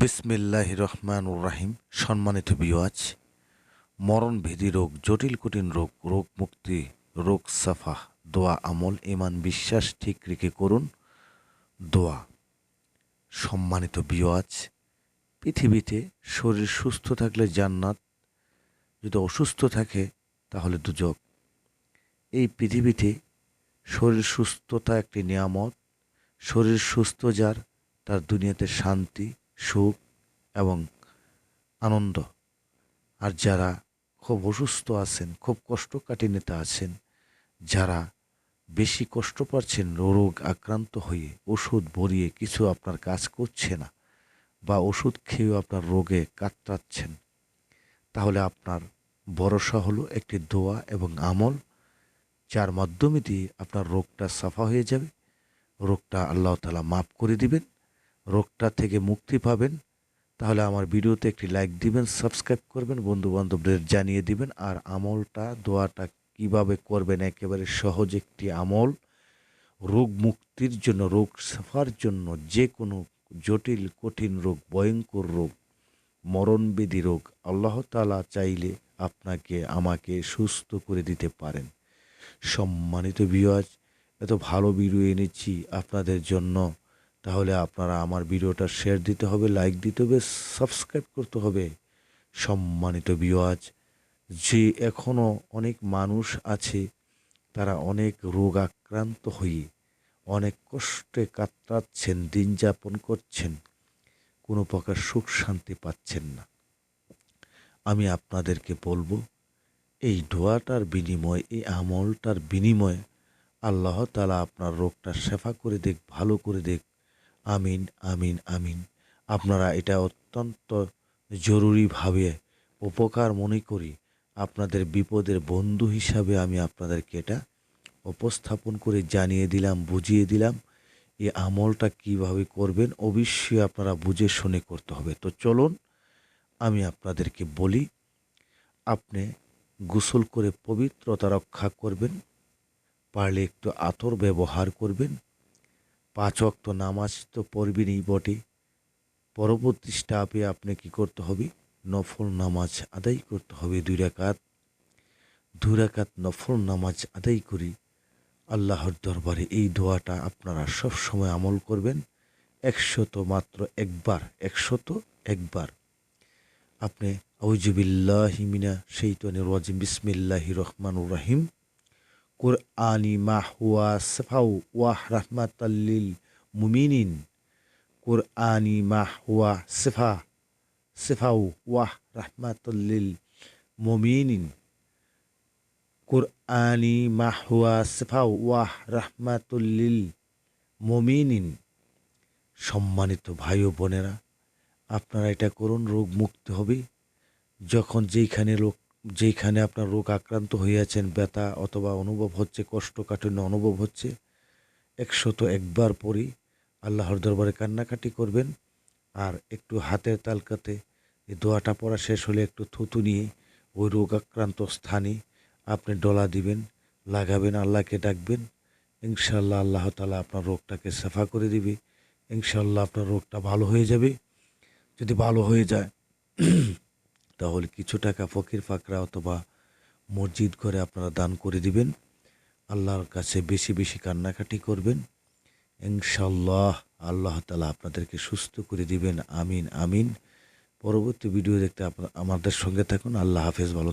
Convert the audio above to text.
বিসমিল্লাহ রহমান রাহিম। সম্মানিত বিওয়াজ মরণভেদী রোগ, জটিল কঠিন রোগ রোগ মুক্তি, রোগ সাফা, দোয়া আমল ইমান বিশ্বাস ঠিক রেখে করুন। দোয়া। সম্মানিত বিওয়াজ পৃথিবীতে শরীর সুস্থ থাকলে জান্নাত, যদি অসুস্থ থাকে তাহলে দুজক এই পৃথিবীতে শরীর সুস্থতা একটি নিয়ামত, শরীর সুস্থ যার, তার দুনিয়াতে শান্তি সুখ এবং আনন্দ। আর যারা খুব অসুস্থ আছেন, খুব কষ্টকাঠিন্যতা আছেন, যারা বেশি কষ্ট পাচ্ছেন, রোগ আক্রান্ত হয়ে ওষুধ ভরিয়ে কিছু আপনার কাজ করছে না বা ওষুধ খেয়েও আপনার রোগে কাতরাচ্ছেন, তাহলে আপনার ভরসা হলো একটি দোয়া এবং আমল, যার মাধ্যমে দিয়ে আপনার রোগটা সাফা হয়ে যাবে। রোগটা আল্লাহ তালা মাফ করে দিবেন। রোগটা থেকে মুক্তি পাবেন, তাহলে আমার ভিডিওতে একটি লাইক দিবেন, সাবস্ক্রাইব করবেন বন্ধু বান্ধবদের জানিয়ে দিবেন, আর আমলটা, দোয়াটা কীভাবে করবেন একেবারে সহজ একটি আমল। রোগ মুক্তির জন্য, রোগ সাফার জন্য যে কোনো জটিল, কঠিন রোগ, ভয়ঙ্কর রোগ মরণবেদী রোগ, আল্লাহ তালা চাইলে আপনাকে, আমাকে সুস্থ করে দিতে পারেন। সম্মানিত বিয়াজ এত ভালো ভিডিও এনেছি আপনাদের জন্য। তাহলে আপনারা আমার ভিডিওটা শেয়ার দিতে হবে লাইক দিতে হবে সাবস্ক্রাইব করতে হবে। সম্মানিত বিওয়াজ যে এখনও অনেক মানুষ আছে, তারা অনেক রোগ আক্রান্ত হয়ে, অনেক কষ্টে কাতরাচ্ছেন দিন যাপন করছেন, কোনো প্রকার সুখ শান্তি পাচ্ছেন না। আমি আপনাদেরকে বলব, এই দোয়াটার বিনিময়, এই আমলটার বিনিময়ে আল্লাহ তালা আপনার রোগটা সেফা করে দেখ, ভালো করে দেখ আমিন আমিন আমিন। আপনারা এটা অত্যন্ত জরুরিভাবে উপকার মনে করি। আপনাদের বিপদের বন্ধু হিসাবে আমি আপনাদেরকে এটা উপস্থাপন করে জানিয়ে দিলাম, বুঝিয়ে দিলাম। এই আমলটা কীভাবে করবেন অবশ্যই আপনারা বুঝে শুনে করতে হবে। তো চলুন, আমি আপনাদেরকে বলি, আপনি গোসল করে পবিত্রতা রক্ষা করবেন, পারলে একটু আতর ব্যবহার করবেন পাঁচ অক্ত নামাজ তো পড়বেনই বটে। পরবর্তী স্টাপে আপনি কি করতে হবে? নফল নামাজ আদায় করতে হবে দুই রাকাত। দুই রাকাত নফল নামাজ আদায় করি আল্লাহর দরবারে এই দোয়াটা আপনারা সব সময় আমল করবেন। একশত মাত্র একবার, একশত একবার। আপনি আউজুবিল্লাহিমিনা সেইতনের রাজিম বিসমিল্লাহি রহমানুর রাহিম। কুরআনি মা হুয়া সাফাউ ওয়াহ রাহমাতাল্লিল মুমিনিন কুরআনি মা হুয়া সিফা সিফাউ ওয়াহ রাহমাতাল্লিল মুমিনিন কুরআনি মা হুয়া সিফাউ ওয়াহ রাহমাতুল্লিল মুমিনিন সম্মানিত ভাই ও বোনেরা, আপনারা এটা করুন রোগ মুক্ত হবে। যখন যেইখানে লোক যেইখানে আপনার রোগ আক্রান্ত হইয়াছেন, ব্যথা অথবা অনুভব হচ্ছে কষ্টকাঠিন্য অনুভব হচ্ছে, একশত একবার পরই আল্লাহর দরবারে কান্নাকাটি করবেন আর একটু হাতের তালকাতে এই দোয়াটা পড়া শেষ হলে একটু থুতু নিয়ে ওই রোগ আক্রান্ত স্থানে আপনি ডলা দিবেন, লাগাবেন, আল্লাহকে ডাকবেন। ইনশাল্লাহ আল্লাহ তালা আপনার রোগটাকে সাফা করে দিবে। ইনশাল্লাহ আপনার রোগটা ভালো হয়ে যাবে। যদি ভালো হয়ে যায় তাহলে কিছু টাকা ফকির ফাকরা অথবা মসজিদ করে আপনারা দান করে দিবেন। আল্লাহর কাছে বেশি বেশি কান্নাকাটি করবেন। ইনশাল্লাহ আল্লাহ তালা আপনাদেরকে সুস্থ করে দিবেন। আমিন আমিন। পরবর্তী ভিডিও দেখতে আপনার আমাদের সঙ্গে থাকুন। আল্লাহ হাফেজ, ভালো